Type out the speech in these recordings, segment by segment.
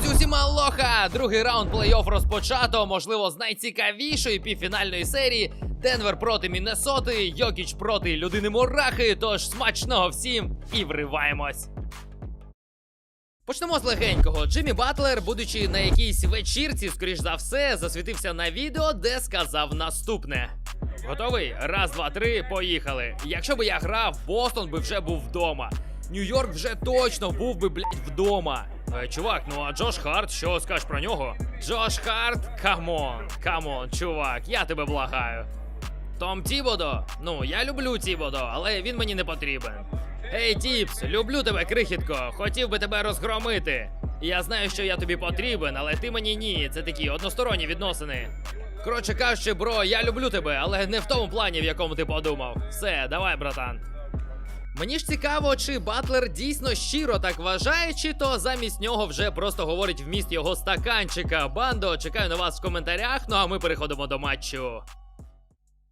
Друзі, усім алоха! Другий раунд плей-офф розпочато. Можливо, з найцікавішої півфінальної серії. Денвер проти Міннесоти, Йокіч проти людини Мурахи. Тож смачного всім і вриваємось. Почнемо з легенького. Джиммі Батлер, будучи на якійсь вечірці, скоріш за все, засвітився на відео, де сказав наступне. Готовий? Раз, два, три, поїхали. Якщо би я грав, Бостон би вже був вдома. Нью-Йорк вже точно був би, блядь, вдома. Е, чувак, ну а Джош Харт, що скажеш про нього? Джош Харт, камон, камон, чувак, я тебе благаю. Том Тібодо? Ну, я люблю Тібодо, але він мені не потрібен. Ей, Тіпс, люблю тебе, крихітко. Хотів би тебе розгромити. Я знаю, що я тобі потрібен, але ти мені ні. Це такі односторонні відносини. Коротше кажучи, бро, я люблю тебе, але не в тому плані, в якому ти подумав. Все, давай, братан. Мені ж цікаво, чи Батлер дійсно щиро так вважає, чи то замість нього вже просто говорить вміст його стаканчика. Бандо, чекаю на вас в коментарях. Ну а ми переходимо до матчу.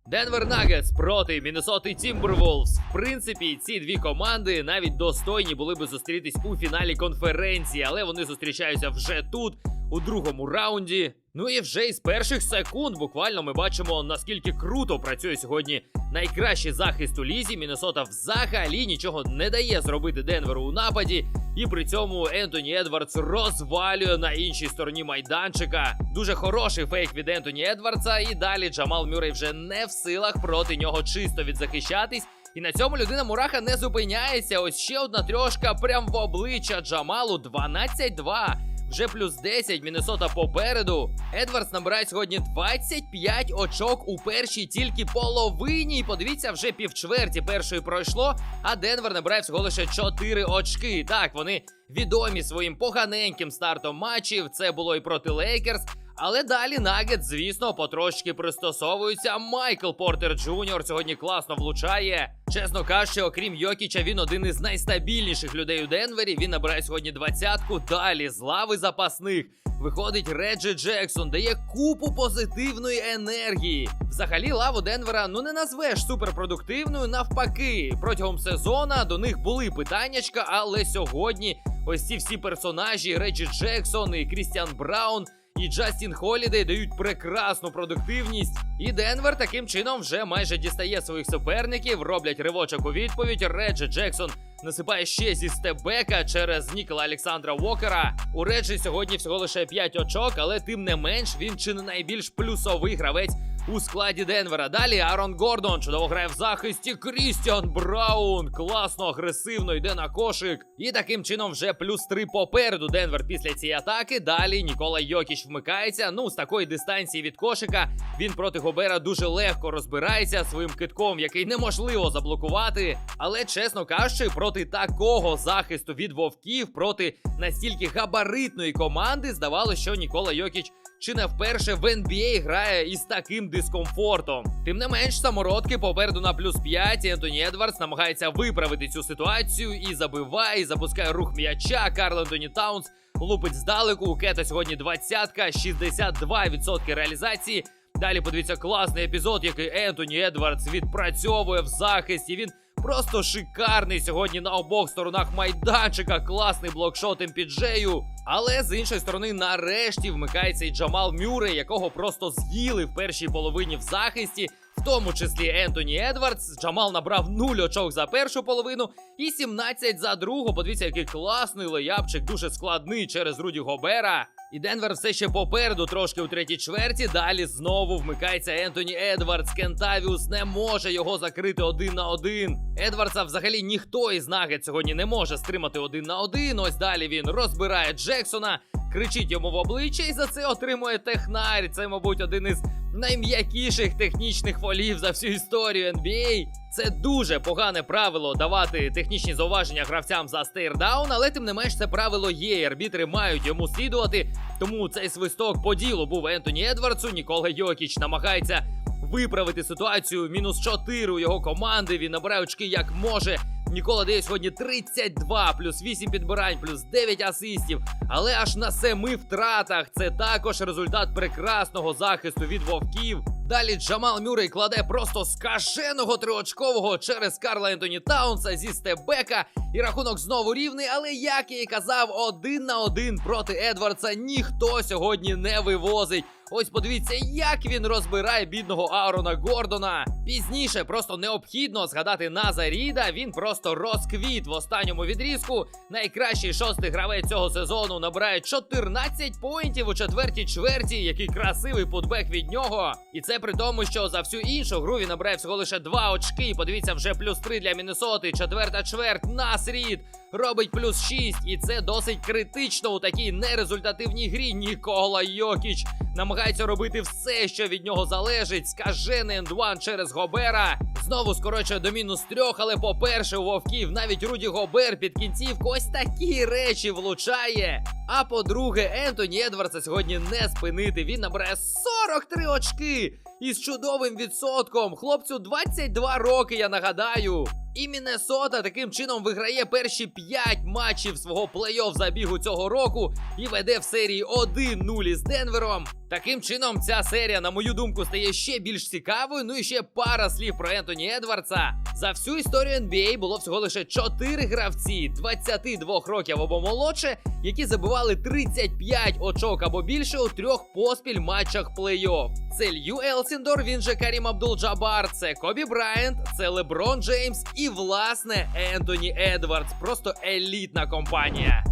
Денвер Нагетс проти Міннесоти Тімберволвс. В принципі, ці дві команди навіть достойні були би зустрітись у фіналі конференції, але вони зустрічаються вже тут, у другому раунді. Ну і вже із перших секунд буквально ми бачимо, наскільки круто працює сьогодні найкращий захист у лізі. Міннесота взагалі нічого не дає зробити Денверу у нападі. І при цьому Ентоні Едвардс розвалює на іншій стороні майданчика. Дуже хороший фейк від Ентоні Едвардса. І далі Джамал Мюррей вже не в силах проти нього чисто відзахищатись. І на цьому людина Мураха не зупиняється. Ось ще одна трьошка прям в обличчя Джамалу 12-2. Вже плюс 10, Міннесота попереду. Едвардс набирає сьогодні 25 очок у першій тільки половині. І подивіться, вже півчверті першої пройшло, а Денвер набирає всього лише 4 очки. Так, вони відомі своїм поганеньким стартом матчів. Це було і проти Лейкерс. Але далі Нагет, звісно, потрошки пристосовується. Майкл Портер Джуніор сьогодні класно влучає. Чесно кажучи, окрім Йокіча, він один із найстабільніших людей у Денвері. Він набирає сьогодні двадцятку. Далі з лави запасних. Виходить Реджі Джексон, дає купу позитивної енергії. Взагалі, лаву Денвера ну не назвеш суперпродуктивною. Навпаки, протягом сезона до них були питаннячка, але сьогодні ось ці всі персонажі Реджі Джексон і Крістіан Браун і Джастін Холідей дають прекрасну продуктивність. І Денвер таким чином вже майже дістає своїх суперників, роблять ривочок у відповідь. Реджі Джексон насипає ще зі стебека через Нікола Олександра Уокера. У Реджі сьогодні всього лише 5 очок, але тим не менш він чи не найбільш плюсовий гравець. У складі Денвера. Далі Арон Гордон чудово грає в захисті. Крістіан Браун класно, агресивно йде на кошик. І таким чином вже плюс три попереду Денвер після цієї атаки. Далі Нікола Йокіч вмикається. Ну, з такої дистанції від кошика він проти Гобера дуже легко розбирається своїм китком, який неможливо заблокувати. Але, чесно кажучи, проти такого захисту від вовків, проти настільки габаритної команди, здавалося, що Нікола Йокіч чи не вперше в NBA грає із таким дискомфортом. Тим не менш, самородки попереду на плюс 5. і Ентоні Едвардс намагається виправити цю ситуацію і забиває, і запускає рух м'яча. Карл Ентоні Таунс лупить здалеку. У Кета сьогодні двадцятка, 62% реалізації. Далі подивіться класний епізод, який Ентоні Едвардс відпрацьовує в захисті. Він просто шикарний сьогодні на обох сторонах майданчика. Класний блокшот МПДжею. Але з іншої сторони, нарешті вмикається і Джамал Мюре, якого просто з'їли в першій половині в захисті. В тому числі Ентоні Едвардс. Джамал набрав 0 очок за першу половину і 17 за другу. Подивіться, який класний леяпчик, дуже складний через Руді Гобера. І Денвер все ще попереду, трошки у третій чверті. Далі знову вмикається Ентоні Едвардс. Кентавіус не може його закрити один на один. Едвардса взагалі ніхто із нагет сьогодні не може стримати один на один. Ось далі він розбирає Джексона, кричить йому в обличчя і за це отримує технарь. Це, мабуть, один із найм'якіших технічних фолів за всю історію NBA. Це дуже погане правило давати технічні зауваження гравцям за стейрдаун, але тим не менш це правило є. і Арбітри мають йому слідувати. Тому цей свисток по ділу був Ентоні Едвардсу. Нікола Йокіч намагається виправити ситуацію. Мінус 4 у його команди. Він набирає очки як може. Нікола дає сьогодні 32, плюс 8 підбирань, плюс 9 асистів. Але аж на семи втратах це також результат прекрасного захисту від вовків. Далі Джамал Мюррей кладе просто скаженого триочкового через Карла Ентоні Таунса зі стебека. І рахунок знову рівний, але як я і казав, один на один проти Едвардса ніхто сьогодні не вивозить. Ось подивіться, як він розбирає бідного Аарона Гордона. Пізніше просто необхідно згадати Наза Ріда. Він просто розквіт в останньому відрізку. Найкращий шостий гравець цього сезону набирає 14 поінтів у четвертій чверті. Який красивий путбек від нього. І це при тому, що за всю іншу гру він набирає всього лише 2 очки. Подивіться, вже плюс 3 для Міннесоти. Четверта чверть. Нас Рід робить плюс 6. І це досить критично у такій нерезультативній грі. Нікола Йокіч намагається робити все, що від нього залежить. Скажений ендван через Гобера. Знову скорочує до мінус трьох, але по-перше, у вовків навіть Руді Гобер під кінцівку ось такі речі влучає. А по-друге, Ентоні Едвардса сьогодні не спинити. Він набирає 43 очки із чудовим відсотком. Хлопцю 22 роки, я нагадаю. І Міннесота таким чином виграє перші 5 матчів свого плей-офф забігу цього року і веде в серії 1-0 із Денвером. Таким чином, ця серія, на мою думку, стає ще більш цікавою. Ну і ще пара слів про Ентоні Едвардса. За всю історію NBA було всього лише 4 гравці 22 років або молодше, які забивали 35 очок або більше у трьох поспіль матчах плей-офф. Це Лью Елсіндор, він же Карім Абдул-Джабар, це Кобі Брайант, це Леброн Джеймс і власне Ентоні Едвардс. Просто елітна компанія.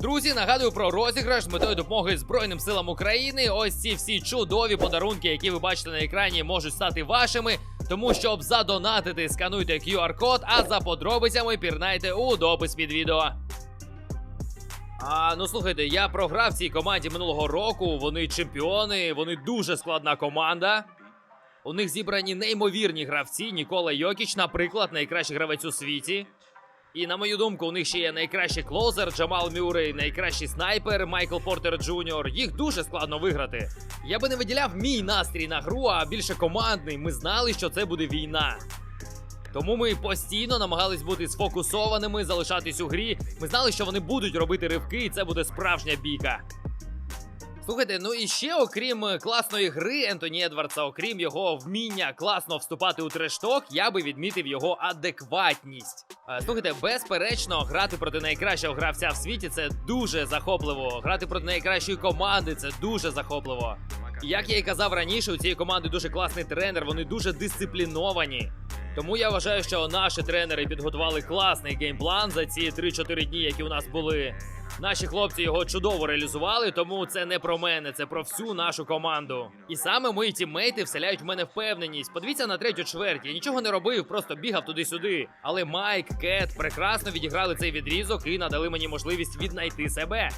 Друзі, нагадую про розіграш з метою допомоги Збройним силам України. Ось ці всі чудові подарунки, які ви бачите на екрані, можуть стати вашими. Тому щоб задонатити, скануйте QR-код, а за подробицями пірнайте у допис під відео. А ну слухайте, я програв цій команді минулого року. Вони чемпіони, вони дуже складна команда. У них зібрані неймовірні гравці. Нікола Йокіч, наприклад, найкращий гравець у світі. І на мою думку, у них ще є найкращий клозер Джамал Мюррей, найкращий снайпер Майкл Портер Джуніор. Їх дуже складно виграти. Я би не виділяв мій настрій на гру, а більше командний. Ми знали, що це буде війна. Тому ми постійно намагались бути сфокусованими, залишатись у грі. Ми знали, що вони будуть робити ривки, і це буде справжня бійка. Слухайте, ну і ще, окрім е, класної гри Ентоні Едвардса, окрім його вміння класно вступати у трешток, я би відмітив його адекватність. Е, Слухайте, безперечно, грати проти найкращого гравця в світі це дуже захопливо. Грати проти найкращої команди це дуже захопливо. Як я і казав раніше, у цієї команди дуже класний тренер, вони дуже дисципліновані. Тому я вважаю, що наші тренери підготували класний геймплан за ці 3-4 дні, які у нас були. Наші хлопці його чудово реалізували, тому це не про мене, це про всю нашу команду. І саме мої тіммейти вселяють в мене впевненість. Подивіться на третю чверть. Я нічого не робив, просто бігав туди-сюди. Але Майк, Кет прекрасно відіграли цей відрізок і надали мені можливість віднайти себе.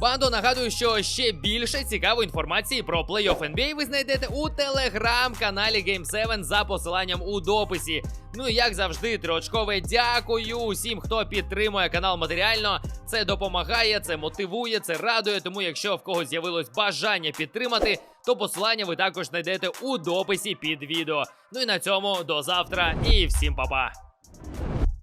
Бандо нагадую, що ще більше цікавої інформації про плей-офф NBA ви знайдете у телеграм-каналі Game 7 за посиланням у дописі. Ну і як завжди, триочкове дякую усім, хто підтримує канал матеріально. Це допомагає, це мотивує, це радує. Тому, якщо в когось з'явилось бажання підтримати, то посилання ви також знайдете у дописі під відео. Ну і на цьому до завтра і всім па-па!